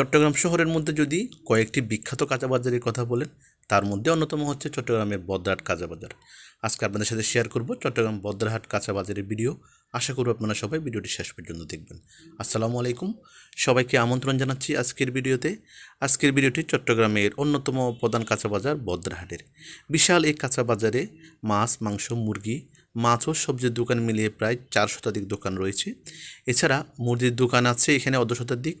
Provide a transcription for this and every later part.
চট্টগ্রাম শহরের মধ্যে যদি কয়েকটি বিখ্যাত কাঁচা বাজারের কথা বলেন, তার মধ্যে অন্যতম হচ্ছে চট্টগ্রামের বদ্রাহাট কাঁচা বাজার আজকে আপনাদের সাথে শেয়ার করব চট্টগ্রাম বদ্রাহাট কাঁচা বাজারের ভিডিও আশা করব আপনারা সবাই ভিডিওটি শেষ পর্যন্ত দেখবেন। আসসালামু আলাইকুম। সবাইকে আমন্ত্রণ জানাচ্ছি আজকের ভিডিওতে আজকের ভিডিওটি চট্টগ্রামের অন্যতম প্রধান কাঁচা বাজার বদ্রাহাটের। বিশাল এই কাঁচা বাজারে মাছ, মাংস, মুরগি, মাছ ও সবজির দোকান মিলিয়ে প্রায় চার শতাধিক দোকান রয়েছে। এছাড়া মুরগির দোকান আছে এখানে অর্ধ শতাধিক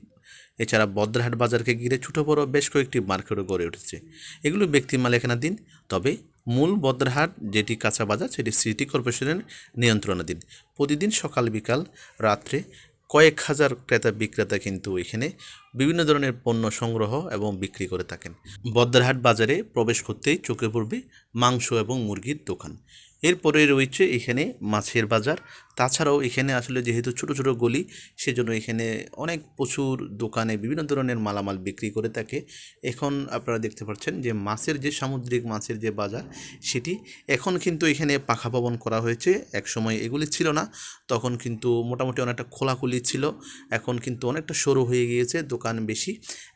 এছাড়া বদ্রাহাট বাজারকে ঘিরে ছোটো বড় বেশ কয়েকটি মার্কেটও গড়ে উঠেছে। এগুলো ব্যক্তি মালিকানাধীন তবে মূল বদ্রাহাট যেটি কাঁচা বাজার, সেটি সিটি কর্পোরেশনের নিয়ন্ত্রণাধীন। প্রতিদিন সকাল বিকাল রাত্রে কয়েক হাজার ক্রেতা বিক্রেতা কিন্তু এখানে বিভিন্ন ধরনের পণ্য সংগ্রহ এবং বিক্রি করে থাকেন। বদ্রাহাট বাজারে প্রবেশ করতেই চোখে পড়বে মাংস এবং মুরগির দোকান। এরপরে রয়েছে এখানে মাছের বাজার। তাছাড়াও এখানে আসলে যেহেতু ছোট ছোট গলি, সেজন্য এখানে অনেক প্রচুর দোকানে বিভিন্ন ধরনের মালামাল বিক্রি করে থাকে। এখন আপনারা দেখতে পাচ্ছেন যে মাছের যে সামুদ্রিক মাছের যে বাজার, সেটি এখন কিন্তু এখানে পাখা ভবন করা হয়েছে। এক সময় এগুলি ছিল না, তখন কিন্তু মোটামুটি অনেকটা খোলাখুলি ছিল। এখন কিন্তু অনেকটা সরু হয়ে গিয়েছে। দোকান বেশি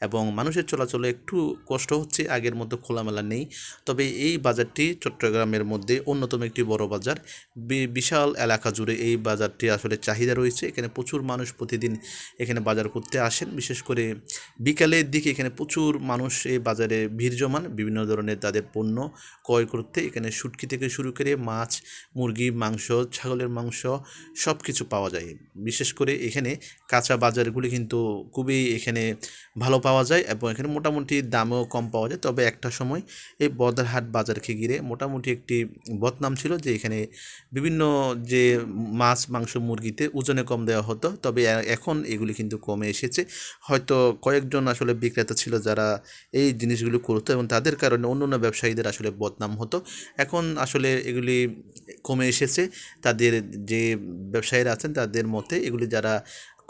এবং মানুষের চলাচলে একটু কষ্ট হচ্ছে, আগের মতো খোলামেলা নেই। তবে এই বাজারটি চট্টগ্রামের মধ্যে অন্যতম একটি বড় বাজার। বিশাল এলাকা জুড়ে এই বাজারটি আসলে চাহিদা রয়েছে। এখানে প্রচুর মানুষ প্রতিদিন এখানে বাজার করতে আসেন। বিশেষ করে বিকালের দিকে এখানে প্রচুর মানুষ এই বাজারে ভিড় জমান বিভিন্ন ধরনের তাদের পণ্য ক্রয় করতে এখানে শুটকি থেকে শুরু করে মাছ, মুরগি, মাংস, ছাগলের মাংস সব কিছু পাওয়া যায়। বিশেষ করে এখানে কাঁচা বাজারগুলি কিন্তু খুবই এখানে ভালো পাওয়া যায় এবং এখানে মোটামুটি দামেও কম পাওয়া যায়। তবে একটা সময় এই বদরহাট বাজারকে ঘিরে মোটামুটি একটি বদনাম ছিল যে এখানে বিভিন্ন যে মাছ, মাংস, মুরগিতে ওজনে কম দেওয়া হতো। তবে এখন এগুলি কিন্তু কমে এসেছে। হয়তো কয়েকজন আসলে বিক্রেতা ছিল যারা এই জিনিসগুলো করতো এবং তাদের কারণে অন্য অন্য ব্যবসায়ীদের আসলে বদনাম হতো। এখন আসলে এগুলি কমে এসেছে। তাদের যে ব্যবসায়ীরা আছেন তাদের মতে এগুলি যারা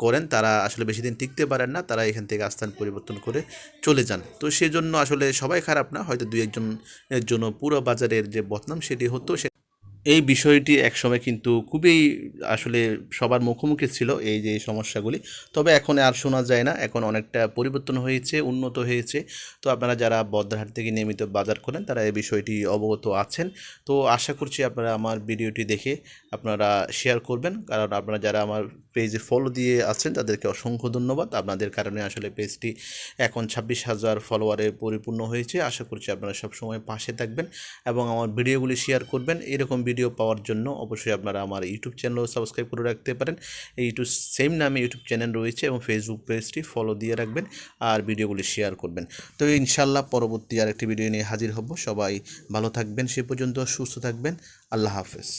করেন তারা আসলে বেশি দিন টিকতে পারেন না, তারা এখান থেকে আস্থান পরিবর্তন করে চলে যান। তো সেজন্য আসলে সবাই খারাপ না, হয়তো দুই একজনের জন্য পুরো বাজারের যে বদনাম সেটি হতো এই বিষয়টি একসময় কিন্তু খুবই আসলে সবার মুখোমুখি ছিল এই যে সমস্যাগুলি। তবে এখন আর শোনা যায় না। এখন অনেকটা পরিবর্তন হয়েছে, উন্নত হয়েছে। তো আপনারা যারা বদ্রাহাট থেকে নিয়মিত বাজার করেন, তারা এই বিষয়টি অবগত আছেন। তো আশা করছি আপনারা আমার ভিডিওটি দেখে আপনারা শেয়ার করবেন। কারণ আপনারা যারা আমার পেজে ফলো দিয়ে আছেন, তাদেরকে অসংখ্য ধন্যবাদ। আপনাদের কারণে আসলে পেজটি এখন ছাব্বিশ হাজার ফলোয়ারে পরিপূর্ণ হয়েছে। আশা করছি আপনারা সবসময় পাশে থাকবেন এবং আমার ভিডিওগুলি শেয়ার করবেন। এরকম ভিডিও পাওয়ার জন্য অবশ্যই আপনারা আমার ইউটিউব চ্যানেলও সাবস্ক্রাইব করে রাখতে পারেন। এই ইউটিউব সেম নামে ইউটিউব চ্যানেল রয়েছে এবং ফেসবুক পেজটি ফলো দিয়ে রাখবেন আর ভিডিওগুলি শেয়ার করবেন। তো ইনশাল্লাহ পরবর্তী আরেকটি ভিডিও নিয়ে হাজির হব। সবাই ভালো থাকবেন, সে পর্যন্ত সুস্থ থাকবেন। আল্লাহ হাফেজ।